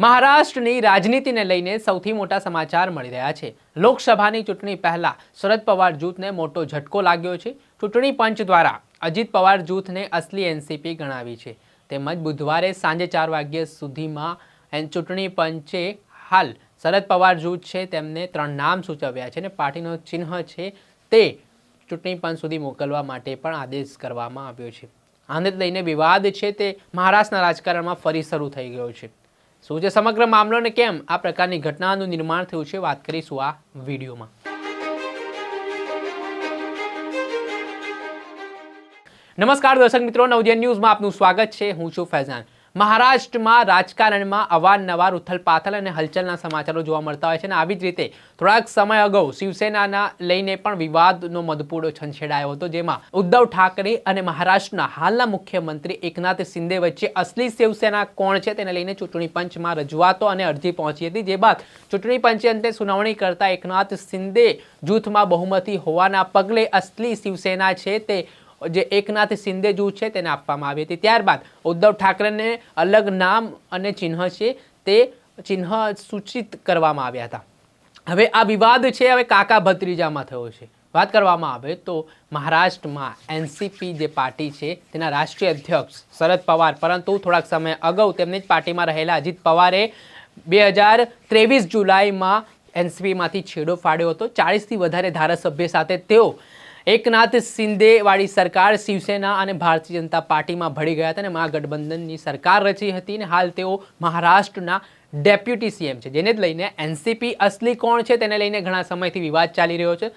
મહારાષ્ટ્રની રાજનીતિને લઈને સૌથી મોટા સમાચાર મળી રહ્યા છે. લોકસભાની ચૂંટણી પહેલા શરદ પવાર જૂથને મોટો ઝટકો લાગ્યો છે. ચૂંટણી પંચ દ્વારા અજીત પવાર જૂથને અસલી એનસીપી ગણાવી છે. તેમજ બુધવારે સાંજે ચાર વાગ્યા સુધીમાં એન ચૂંટણી પંચે હાલ શરદ પવાર જૂથ છે તેમને ત્રણ નામ સૂચવ્યા છે અને પાર્ટીનો ચિહ્ન છે તે ચૂંટણી પંચ સુધી મોકલવા માટે પણ આદેશ કરવામાં આવ્યો છે. આને લઈને વિવાદ છે તે મહારાષ્ટ્રના રાજકારણમાં ફરી શરૂ થઈ ગયો છે. શું છે સમગ્ર મામલો ને કેમ? આ પ્રકારની ઘટનાનું નિર્માણ થયું છે. વાત કરીશું આ વિડીયોમાં. નમસ્કાર દર્શક મિત્રો નવજન ન્યૂઝમાં આપનું સ્વાગત છે. હું છું ફૈઝાન. મહારાષ્ટ્રમાં રાજકારણમાં અવારનવાર ઉથલપાથલ અને હલચલના સમાચારો જોવા મળતા હોય છે અને આવી જ રીતે થોડાક સમય અગાઉ શિવસેનાના લઈને પણ વિવાદનો મધપૂડો છંછેડાયો હતો, જેમાં ઉદ્ધવ ઠાકરે અને મહારાષ્ટ્રના હાલના મુખ્યમંત્રી એકનાથ શિંદે વચ્ચે અસલી શિવસેના કોણ છે તેને લઈને ચૂંટણી પંચમાં રજૂઆતો અને અરજી પહોંચી હતી, જે બાદ ચૂંટણી પંચે અંતે સુનાવણી કરતા એકનાથ શિંદે જૂથમાં બહુમતી હોવાના પગલે અસલી શિવસેના છે તે જે એકનાથ શિંદે જૂથ છે તેને આપવામાં આવી હતી. ત્યારબાદ ઉદ્ધવ ઠાકરેને અલગ નામ અને ચિહ્ન છે તે ચિહ્ન સૂચિત કરવામાં આવ્યા હતા. હવે આ વિવાદ છે, હવે કાકા ભત્રીજામાં થયો છે. વાત કરવામાં આવે તો મહારાષ્ટ્રમાં એનસીપી જે પાર્ટી છે તેના રાષ્ટ્રીય અધ્યક્ષ શરદ પવાર, પરંતુ થોડાક સમય અગાઉ તેમની જ પાર્ટીમાં રહેલા અજીત પવારે બે હજાર ત્રેવીસ જુલાઈમાં એનસીપીમાંથી છેડો ફાડ્યો હતો. ચાળીસથી વધારે ધારાસભ્ય સાથે તેઓ એકનાથ શિંદેવાળી સરકાર શિવસેના અને ભારતીય જનતા પાર્ટીમાં ભળી ગયા હતા અને મહાગઠબંધનની સરકાર રચી હતી અને હાલ તેઓ મહારાષ્ટ્રના ડેપ્યુટી સીએમ છે. જેને જ લઈને એનસીપી અસલી કોણ છે તેને લઈને ઘણા સમયથી વિવાદ ચાલી રહ્યો છે.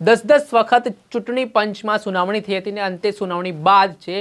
દસ દસ વખત ચૂંટણી પંચમાં સુનાવણી થઈ હતી અને અંતે સુનાવણી બાદ છે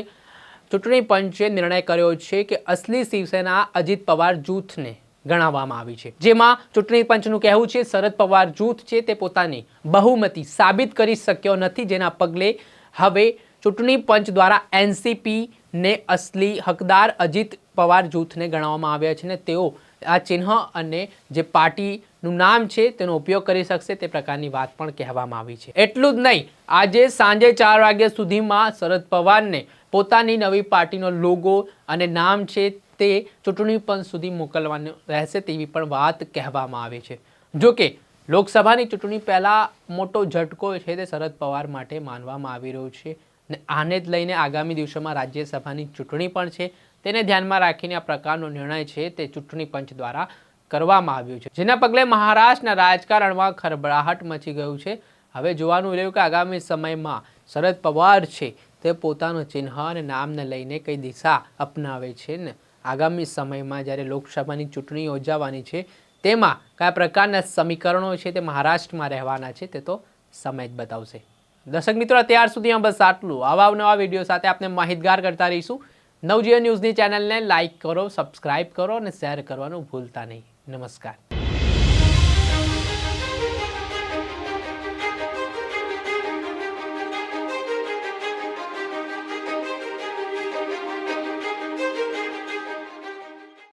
ચૂંટણી પંચે નિર્ણય કર્યો છે કે અસલી શિવસેના અજીત પવાર જૂથને ગણાવવામાં આવી છે. જેમાં ચૂંટણી પંચનું કહેવું છે, શરદ પવાર જૂથ છે, તે પોતાની બહુમતી સાબિત કરી શક્યો નથી. જેના પગલે હવે ચૂંટણી પંચ દ્વારા એનસીપીને અસલી હકદાર અજીત પવાર જૂથને ગણાવવામાં આવ્યા છે ને તેઓ આ ચિહ્ન અને જે પાર્ટીનું નામ છે, તેનો ઉપયોગ કરી શકશે તે પ્રકારની વાત પણ કહેવામાં આવી છે. એટલું જ નહીં, આજે સાંજે ચાર વાગ્યા સુધીમાં શરદ પવારને પોતાની નવી પાર્ટીનો લોગો અને નામ છે તે ચૂંટણી પંચ સુધી મોકલવાનું રહેશે તેવી પણ વાત કહેવામાં આવી છે. જો કે, લોકસભાની ચૂંટણી પહેલાં મોટો ઝટકો છે તે શરદ પવાર માટે માનવામાં આવી રહ્યો છે ને આને જ લઈને આગામી દિવસોમાં રાજ્યસભાની ચૂંટણી પણ છે. તેને ધ્યાનમાં રાખીને આ પ્રકારનો નિર્ણય છે તે ચૂંટણી પંચ દ્વારા કરવામાં આવ્યો છે. જેના પગલે મહારાષ્ટ્રના રાજકારણમાં ખરબડાહટ મચી ગયું છે. હવે જોવાનું રહ્યું કે આગામી સમયમાં શરદ પવાર છે તે પોતાનું ચિહ્ન અને નામને લઈને કઈ દિશા અપનાવે છે ને આગામી સમયમાં જ્યારે લોકસભાની ચૂંટણી યોજાવાની છે, તેમાં કયા પ્રકારના સમીકરણો છે તે મહારાષ્ટ્રમાં રહેવાના છે તે તો સમય જ બતાવશે. દર્શક મિત્રો, અત્યાર સુધીમાં બસ આટલું. આવા નવા વીડિયો સાથે આપણે માહિતગાર કરતા રહીશું. નવજીવન ન્યૂઝની ચેનલને લાઇક કરો, સબસ્ક્રાઇબ કરો અને શેર કરવાનું ભૂલતા નહીં. નમસ્કાર.